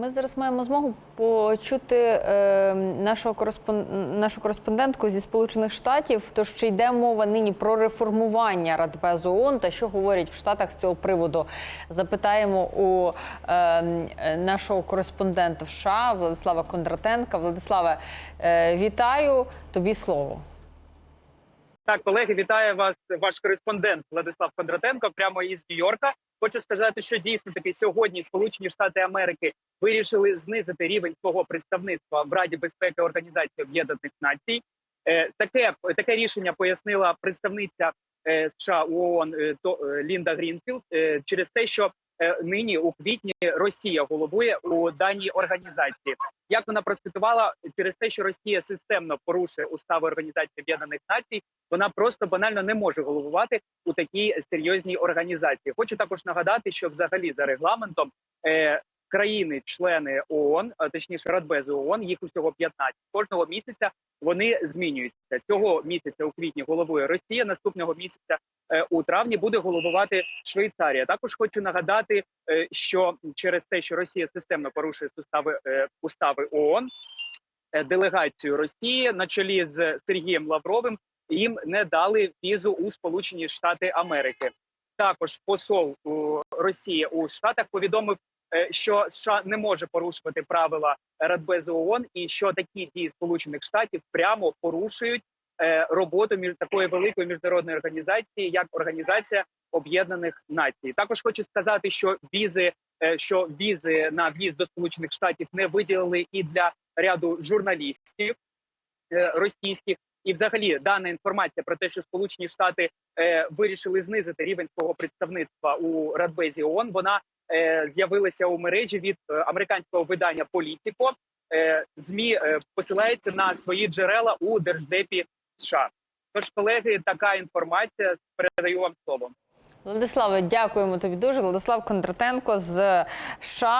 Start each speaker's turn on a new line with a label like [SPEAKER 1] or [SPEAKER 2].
[SPEAKER 1] Ми зараз маємо змогу почути е, нашого кореспон... нашу кореспондентку зі Сполучених Штатів. Тож чи йде мова нині про реформування Радбезу ООН та що говорять в Штатах з цього приводу? Запитаємо у е, нашого кореспондента в США Владислава Кондратенка. Владиславе, е, вітаю тобі слово.
[SPEAKER 2] Так, колеги, вітаю вас. Ваш кореспондент Владислав Кондратенко, прямо із Нью-Йорка. Хочу сказати, що дійсно таки сьогодні Сполучені Штати Америки вирішили знизити рівень свого представництва в Раді безпеки Організації Об'єднаних Націй. Е, Таке таке рішення пояснила представниця е, США у ООН е, Лінда Грінфілд через те, що нині у квітні Росія головує у даній організації. Як вона процитувала через те, що Росія системно порушує устави Організації Об'єднаних Націй, вона просто банально не може головувати у такій серйозній організації. Хочу також нагадати, що взагалі за регламентом е, країни-члени ООН, точніше Радбезу ООН, їх усього 15, Кожного місяця вони змінюються. Цього місяця у квітні головує Росія. Наступного місяця е, у травні буде головувати Швейцарія. Також хочу нагадати, е, що через те, що Росія системно порушує устави е, устави ООН, е, делегацію Росії на чолі з Сергієм Лавровим їм не дали візу у Сполучені Штати Америки. Також посол Росії у Штатах повідомив, е, що США не може порушувати правила Радбезу ООН і що такі дії Сполучених Штатів прямо порушують е, роботу між такої великої міжнародної організації, як Організація Об'єднаних Націй. Також хочу сказати, що візи, е, що візи на в'їзд до Сполучених Штатів не виділили і для ряду журналістів е, російських. І, взагалі, дана інформація про те, що Сполучені Штати е, вирішили знизити рівень свого представництва у Радбезі ООН, вона е, з'явилася у мережі від е, американського видання Політіко. Е, Змі посилається на свої джерела у держдепі США. Тож, колеги, така інформація. Передаю вам слово.
[SPEAKER 1] Владиславе, дякуємо тобі дуже. Владислав Кондратенко з США.